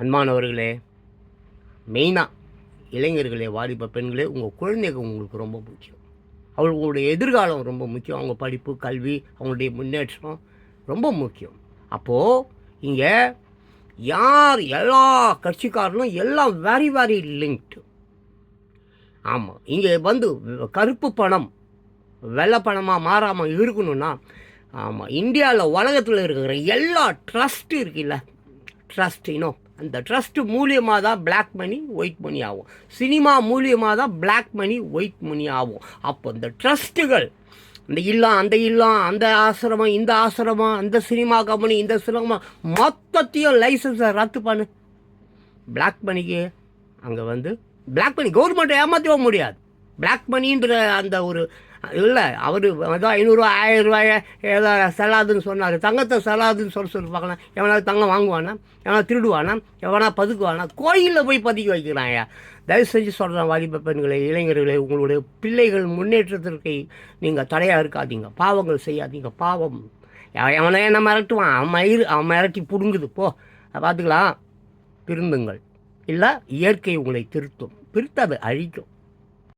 அன்பானவர்களே மெயினாக இளைஞர்களே வாலிப பெண்களே உங்கள் குழந்தைங்க உங்களுக்கு ரொம்ப முக்கியம். அவங்களுடைய எதிர்காலம் ரொம்ப முக்கியம். அவங்க படிப்பு கல்வி அவங்களுடைய முன்னேற்றம் ரொம்ப முக்கியம். அப்போது இங்கே யார் எல்லா கட்சிக்காரனும் எல்லாம் வெரி வெரி லிங்க்டு ஆமாம் இங்கே வந்து கருப்பு பணம் வெள்ளை பணமாக மாறாமல் இருக்கணும்னா ஆமாம் இந்தியாவில் உலகத்தில் இருக்கிற எல்லா ட்ரஸ்ட் இருக்குல்ல? ட்ரஸ்ட் இன்னும் அந்த ட்ரஸ்ட்டு மூலியமாக தான் பிளாக் மணி ஒயிட் மணி ஆகும். சினிமா மூலியமாக தான் பிளாக் மணி ஒயிட் மணி ஆகும். அப்போ இந்த ட்ரஸ்ட்டுகள் இந்த இல்லம் அந்த இல்லம் அந்த ஆசிரமம் இந்த ஆசிரமம் அந்த சினிமா கம்பெனி இந்த சினிமா மொத்தத்தையும் லைசன்ஸை ரத்து பண்ணு. பிளாக் மணிக்கு அங்கே வந்து பிளாக் மணி கவர்மெண்ட்டை ஏமாற்றவே முடியாது. பிளாக் மணின்ற அந்த ஒரு இல்லை அவர் ஏதோ ஐநூறுரூவா ஆயிரம் ரூபாய ஏதோ செல்லாதுன்னு சொன்னார். தங்கத்தை செல்லாதுன்னு சொல்ல சொல்லி பார்க்கலாம். எவனா தங்கம் வாங்குவானா? எவனா திருடுவானா? எவனா பதுக்குவானா? கோயிலில் போய் பதுக்கி வைக்கிறாங்க தயவு செஞ்சு சொல்கிறேன் வாலிப பெண்களை இளைஞர்களை உங்களுடைய பிள்ளைகள் முன்னேற்றத்திற்கு நீங்கள் தடையாக இருக்காதீங்க. பாவங்கள் செய்யாதீங்க. பாவம். எவன் எவனே என்ன மிரட்டுவான்? அவன் மயிறு அவன் மிரட்டி பிடுங்குது. போ. பார்த்துக்கலாம். திருந்துங்கள். இல்லை இயற்கை உங்களை திருத்தும். திருத்தது அழிக்கும்.